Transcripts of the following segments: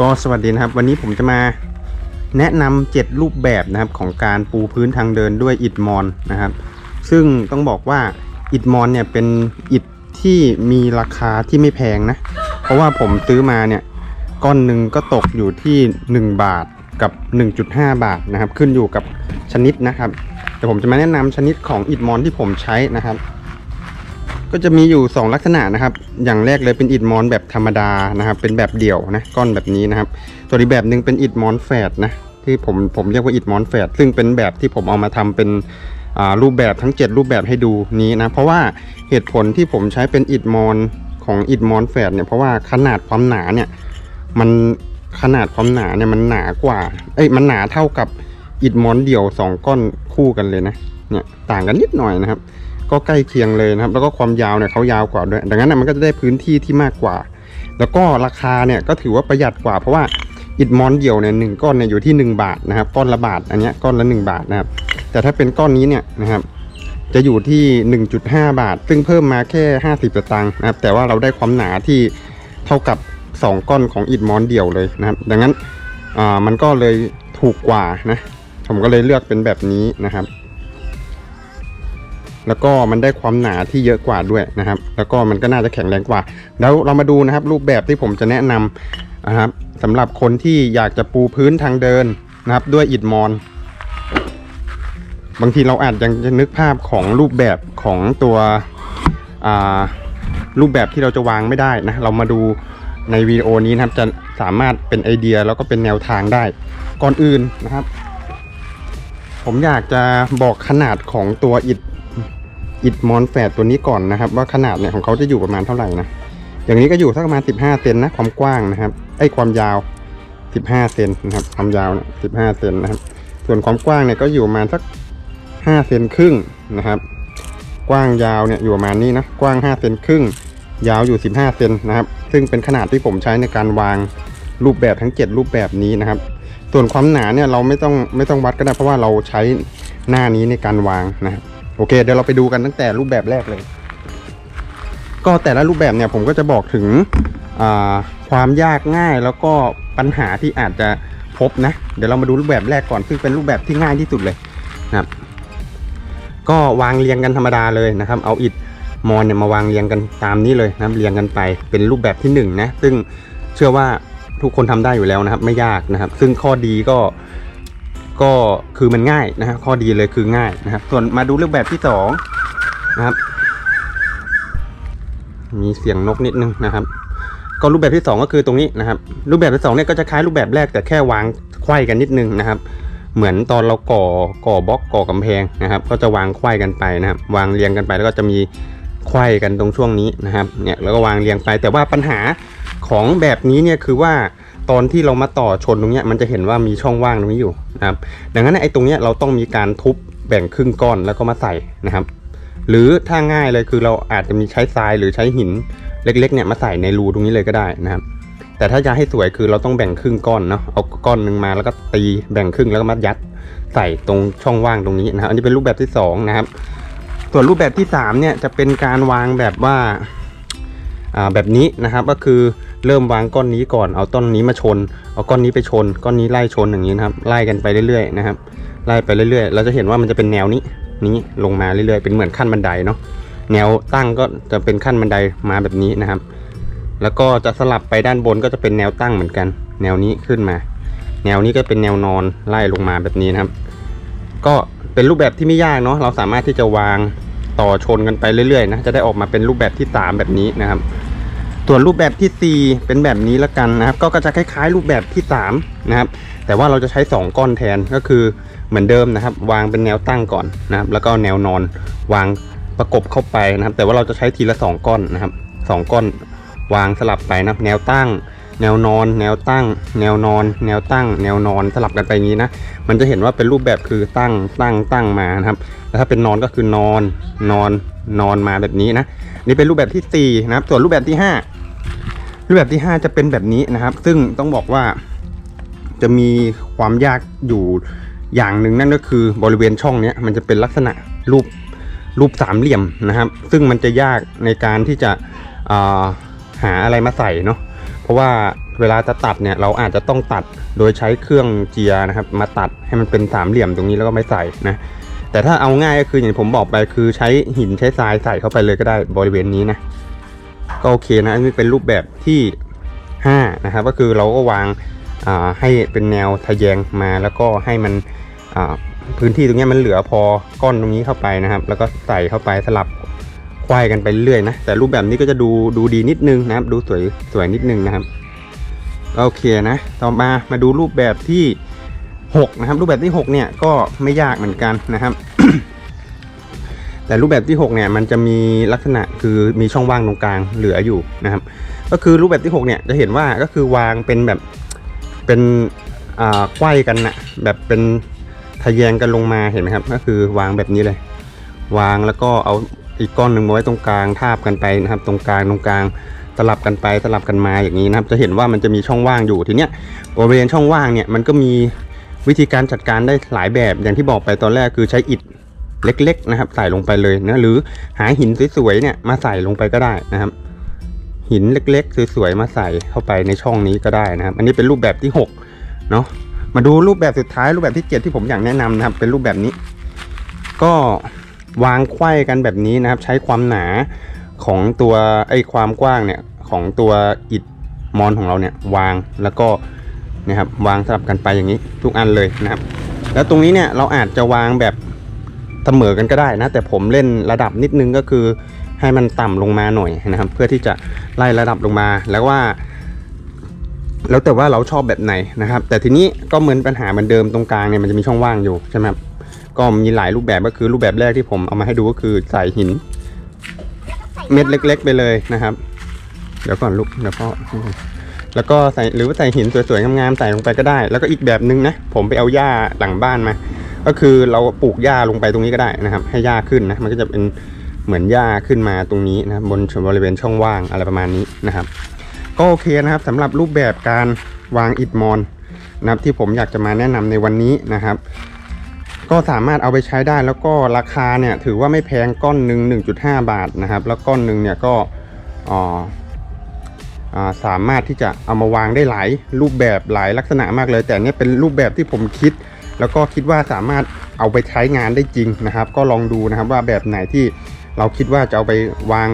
ก็สวัสดีนะครับ วันนี้ผมจะมาแนะนำเจ็ดรูปแบบนะครับของการปูพื้นทางเดินด้วยอิฐมอนนะครับ ซึ่งต้องบอกว่าอิฐมอนเนี่ยเป็นอิฐที่มีราคาที่ไม่แพงนะ เพราะว่าผมซื้อมาเนี่ยก้อนหนึ่งก็ตกอยู่ที่ 1 บาทกับ 1.5 บาทนะครับ ขึ้นอยู่กับชนิดนะครับแต่ผมจะมาแนะนำชนิดของอิฐมอนที่ผมใช้นะครับ ก็จะมีอยู่ 2 ลักษณะนะครับ อย่างแรกเลยเป็นอิฐมอนแบบธรรมดานะครับ เป็นแบบเดี่ยวนะก้อนแบบนี้นะครับส่วนอีกแบบหนึ่งเป็นอิฐมอนแฝดนะที่ผมผมเรียกว่าอิฐมอนแฝดซึ่งเป็นแบบที่ผมเอามาทำเป็นอ่ารูปแบบทั้ง 7 รูปแบบให้ดูนี้นะเพราะว่าเหตุผลที่ผมใช้เป็นอิฐมอนของอิฐมอนแฝดเนี่ยเพราะว่าขนาดความหนาเนี่ยมันขนาดความหนาเนี่ยมันหนากว่า เอ้ยมันหนาเท่ากับอิฐมอนเดี่ยวสองก้อนคู่กันเลยนะเนี่ยต่างกันนิดหน่อยนะครับ ก็ใกล้เคียงเลยนะครับ แล้วก็ความยาวเนี่ยเขายาวกว่าด้วย ดังนั้นนะมันก็จะได้พื้นที่ที่มากกว่า แล้วก็ราคาเนี่ยก็ถือว่าประหยัดกว่า เพราะว่าอิฐมอนเดี่ยวเนี่ยหนึ่งก้อนเนี่ยอยู่ที่ 1 บาทนะครับ ก้อนละบาท อันเนี้ยก้อนละ 1 บาทนะครับ แต่ถ้าเป็นก้อนนี้เนี่ยนะครับ จะอยู่ที่ 1.5 บาท ซึ่งเพิ่มมาแค่ 50สตางค์นะครับ แต่ว่าเราได้ความหนาที่เท่ากับ 2 ก้อนของอิฐมอนเดี่ยวเลยนะครับ ดังนั้นอ่ามันก็เลยถูกกว่านะ ผมก็เลยเลือกเป็นแบบนี้นะครับ แล้วก็มันได้ความหนาที่เยอะกว่าด้วยนะครับ แล้วก็มันก็น่าจะแข็งแรงกว่า แล้วเรามาดูนะครับ รูปแบบที่ผมจะแนะนำนะครับสำหรับคนที่อยากจะปูพื้นทางเดินนะครับ ด้วยอิฐมอนบางทีเราอาจยังจะนึกภาพของรูปแบบของตัวอ่ารูปแบบที่เราจะวางไม่ได้นะ เรามาดูในวิดีโอนี้นะครับจะสามารถเป็นไอเดียแล้วก็เป็นแนวทางได้ ก่อนอื่นนะครับ ผมอยากจะบอกขนาดของตัวอิฐ อิฐมอนแฝดตัวนี้ก่อนนะครับ ว่าขนาดเนี่ยของเขาจะอยู่ประมาณเท่าไหร่นะอย่างนี้ก็อยู่สักประมาณ 15 เซนนะความกว้างนะครับไอ้ความยาว 15 เซนนะครับความยาวเนี่ย15 เซนนะครับ ส่วนความกว้างเนี่ยก็อยู่ประมาณสัก 5 เซนครึ่งนะครับ กว้างยาวเนี่ยอยู่ประมาณนี้นะกว้าง 5 เซนครึ่ง ยาวอยู่ 15 เซนนะครับ ซึ่งเป็นขนาดที่ผมใช้ในการวางรูปแบบทั้ง 7 รูปแบบนี้นะครับ ส่วนความหนาเนี่ยเราไม่ต้องไม่ต้องวัดก็ได้เพราะว่าเราใช้หน้านี้ในการวางนะครับ โอเค เดี๋ยวเราไปดูกันตั้งแต่รูปแบบแรกเลย ก็แต่ละรูปแบบเนี่ยผมก็จะบอกถึงความยากง่ายแล้วก็ปัญหาที่อาจจะพบนะ เดี๋ยวเรามาดูรูปแบบแรกก่อนซึ่งเป็นรูปแบบที่ง่ายที่สุดเลยนะครับ ก็วางเรียงกันธรรมดาเลยนะครับ เอาอิฐมอนเนี่ยมาวางเรียงกันตามนี้เลยนะเรียงกันไปเป็นรูปแบบที่หนึ่งนะซึ่งเชื่อว่าทุกคนทำได้อยู่แล้วนะครับ ไม่ยากนะครับ ซึ่งข้อดีก็ ก็คือมันง่ายนะฮะข้อดีเลยคือง่ายนะครับ ส่วนมาดูรูปแบบที่สองนะครับ มีเสียงนกนิดนึงนะครับ ก็รูปแบบที่สองก็คือตรงนี้นะครับ รูปแบบที่สองเนี่ยก็จะคล้ายรูปแบบแรกแต่แค่วางไขว้กันนิดนึงนะครับ เหมือนตอนเราก่อก่อบล็อกก่อกำแพงนะครับ ก็จะวางไขว้กันไปนะครับ วางเรียงกันไปแล้วก็จะมีไขว้กันตรงช่วงนี้นะครับ เนี่ยแล้วก็วางเรียงไปแต่ว่าปัญหาของแบบนี้เนี่ยคือว่า ตอนที่เรามาต่อชนตรงเนี้ยมันจะเห็นว่ามีช่องว่างตรงนี้อยู่นะครับดังนั้นไอ้ตรงเนี้ยเราต้องมีการทุบแบ่งครึ่งก้อนแล้วก็มาใส่นะครับ หรือถ้าง่ายเลยคือเราอาจจะมีใช้ทรายหรือใช้หินเล็กๆเนี่ยมาใส่ในรูตรงนี้เลยก็ได้นะครับ แต่ถ้าจะให้สวยคือเราต้องแบ่งครึ่งก้อนเนาะเอาก้อนหนึ่งมาแล้วก็ตีแบ่งครึ่งแล้วก็มายัดใส่ตรงช่องว่างตรงนี้นะครับอันนี้เป็นรูปแบบที่สองนะครับส่วนรูปแบบที่สามเนี่ยจะเป็นการวางแบบว่า แบบนี้นะครับก็คือเริ่มวางก้อนนี้ก่อนเอาต้นนี้มาชน เอาก้อนนี้ไปชน ก้อนนี้ไล่ชนอย่างนี้นะครับไล่กันไปเรื่อยๆนะครับไล่ไปเรื่อยๆเราจะเห็นว่ามันจะเป็นแนวนี้นี้ลงมาเรื่อยๆเป็นเหมือนขั้นบันไดเนาะแนวตั้งก็จะเป็นขั้นบันไดมาแบบนี้นะครับ แล้วก็จะสลับไปด้านบนก็จะเป็นแนวตั้งเหมือนกัน แนวนี้ขึ้นมา แนวนี้ก็เป็นแนวนอนไล่ลงมาแบบนี้นะครับ ก็เป็นรูปแบบที่ไม่ยากเนาะเราสามารถที่จะวางต่อชนกันไปเรื่อยๆนะจะได้ออกมาเป็นรูปแบบที่สามแบบนี้นะครับ ส่วนรูปแบบที่ 4 เป็นแบบนี้ละกันนะครับก็จะคล้ายๆ รูปแบบที่3นะครับแต่ว่าเราจะใช้ 2 ก้อนแทนก็คือเหมือนเดิมนะครับ วางเป็นแนวตั้งก่อนนะครับ แล้วก็แนวนอนวางประกบเข้าไปนะครับ แต่ว่าเราจะใช้ทีละ 2 ก้อนนะครับสองก้อนวางสลับไปนะแนวตั้ง แนวนอน แนวตั้ง แนวนอน แนวตั้ง แนวนอนสลับกันไปอย่างนี้นะมันจะเห็นว่าเป็นรูปแบบคือตั้งตั้งตั้งมานะครับแล้วถ้าเป็นนอนก็คือนอนนอนนอนมาแบบนี้นะนี่เป็นรูปแบบที่4นะครับส่วนรูปแบบที่ 5 รูปแบบที่ 5 จะเป็นแบบนี้นะครับ ซึ่งต้องบอกว่าจะมีความยากอยู่อย่างหนึ่งนั่นก็คือบริเวณช่องนี้มันจะเป็นลักษณะรูปรูปสามเหลี่ยมนะครับ ซึ่งมันจะยากในการที่จะาหาอะไรมาใส่เนาะเพราะว่าเวลาจะตัดเนี่ยเราอาจจะต้องตัดโดยใช้เครื่องเจียนะครับ มาตัดให้มันเป็นสามเหลี่ยมตรงนี้แล้วก็ไม่ใส่นะแต่ถ้าเอาง่ายก็คืออย่างที่ผมบอกไปคือใช้หินใช้ทรายใส่เข้าไปเลยก็ได้บริเวณนี้นะ ก็โอเคนะอันนี้เป็นรูปแบบที่ 5 นะครับก็คือเราก็วางาให้เป็นแนวทะแยงมาแล้วก็ให้มันพื้นที่ตรงนี้มันเหลือพอก้อนตรงนี้เข้าไปนะครับ แล้วก็ใส่เข้าไปสลับควายกันไปเรื่อยนะแต่รูปแบบนี้ก็จะดูดูดีนิดนึงนะครับ ดูสวยสวยนิดนึงนะครับโอเคนะต่อมามาดูรูปแบบที่ 6 นะครับ รูปแบบที่ 6 เนี่ยก็ไม่ยากเหมือนกันนะครับ แต่รูปแบบที่ 6 เนี่ยมันจะมีลักษณะคือมีช่องว่างตรงกลางเหลืออยู่นะครับ ก็คือรูปแบบที่ 6 เนี่ยจะเห็นว่าก็คือวางเป็นแบบเป็นอ่าไขว้กันนะแบบเป็นทะแยงกันลงมาเห็นไหมครับ ก็คือวางแบบนี้เลย วางแล้วก็เอาอีกก้อนหนึ่งมาไว้ตรงกลางทาบกันไปนะครับ ตรงกลางตรงกลางสลับกันไปสลับกันมาอย่างนี้นะครับ จะเห็นว่ามันจะมีช่องว่างอยู่ทีเนี้ยบริเวณช่องว่างเนี่ยมันก็มีวิธีการจัดการได้หลายแบบอย่างที่บอกไปตอนแรกคือใช้อิฐ เล็ก ๆ นะครับ ใส่ลงไปเลยนะหรือหาหินสวยๆเนี่ยมาใส่ลงไปก็ได้นะครับ หินเล็กๆสวยๆมาใส่เข้าไปในช่องนี้ก็ได้นะครับ อันนี้เป็นรูปแบบที่6เนาะมาดูรูปแบบสุดท้ายรูปแบบที่7ที่ผมอยากแนะนำนะครับ เป็นรูปแบบนี้ ก็วางไขว้กันแบบนี้นะครับ ใช้ความหนาของตัวไอ้ความกว้างเนี่ยของตัวอิฐมอนของเราเนี่ยวางแล้วก็นะครับวางสลับกันไปอย่างนี้ทุกอันเลยนะครับ แล้วตรงนี้เนี่ยเราอาจจะวางแบบ เสมอกันก็ได้นะ แต่ผมเล่นระดับนิดนึงก็คือให้มันต่ำลงมาหน่อยนะครับ เพื่อที่จะไล่ระดับลงมาแล้วว่า แล้วแต่ว่าเราชอบแบบไหนนะครับ แต่ทีนี้ก็เหมือนปัญหาเหมือนเดิมตรงกลางเนี่ยมันจะมีช่องว่างอยู่ใช่ไหมครับก็มีหลายรูปแบบก็คือรูปแบบแรกที่ผมเอามาให้ดูก็คือใส่หิน เม็ดเล็ก ๆ ไปเลยนะครับ เดี๋ยวก่อนลูกเดี๋ยวพ่อแล้วก็ใส่หรือว่าใส่หินสวยๆงามๆใส่ลงไปก็ได้ แล้วก็อีกแบบนึงนะผมไปเอาหญ้าหลังบ้านมา ก็คือเราปลูกหญ้าลงไปตรงนี้ก็ได้นะครับ ให้หญ้าขึ้นนะมันก็จะเป็นเหมือนหญ้าขึ้นมาตรงนี้นะครับบนบริเวณช่องว่างอะไรประมาณนี้นะครับ ก็โอเคนะครับสำหรับรูปแบบการวางอิฐมอนนะครับที่ผมอยากจะมาแนะนำในวันนี้นะครับ ก็สามารถเอาไปใช้ได้แล้วก็ราคาเนี่ยถือว่าไม่แพงก้อนหนึ่ง1.5 บาทนะครับ แล้วก้อนหนึ่งเนี่ยก็อ่าสามารถที่จะเอามาวางได้หลายรูปแบบหลายลักษณะมากเลย แต่เนี่ยเป็นรูปแบบที่ผมคิด แล้วก็คิดว่าสามารถเอาไปใช้งานได้จริงนะครับ ก็ลองดูนะครับว่าแบบไหนที่เราคิดว่าจะเอาไปวาง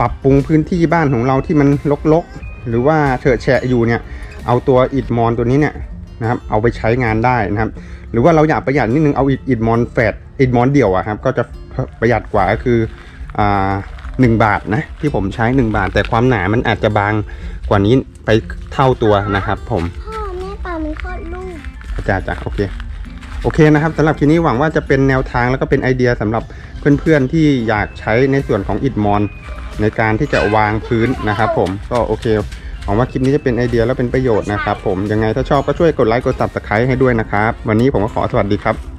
ปรับปรุงพื้นที่บ้านของเราที่มันรกๆ หรือว่าเฉอะแฉะอยู่เนี่ย เอาตัวอิฐมอนตัวนี้เนี่ยนะครับเอาไปใช้งานได้นะครับ หรือว่าเราอยากประหยัดนิดนึงเอาอิฐอิฐมอนแฟดอิฐมอนเดี่ยวอะครับก็จะประหยัดกว่าก็คืออ่าหนึ่งบาทนะที่ผมใช้ 1 บาท แต่ความหนามันอาจจะบางกว่านี้ไปเท่าตัวนะครับ ผมพ่อแม่ปลามันคลอดลูกอาจารย์จ้ะโอเค โอเคนะครับสำหรับคลิปนี้หวังว่าจะเป็นแนวทางแล้วก็เป็นไอเดียสำหรับเพื่อนๆที่อยากใช้ในส่วนของอิฐมอนในการที่จะวางพื้นนะครับ ผมก็โอเคหวังว่าคลิปนี้จะเป็นไอเดียและเป็นประโยชน์นะครับ ผมยังไงถ้าชอบก็ช่วยกดไลค์กด subscribe ให้ด้วยนะครับ วันนี้ผมก็ขอสวัสดีครับ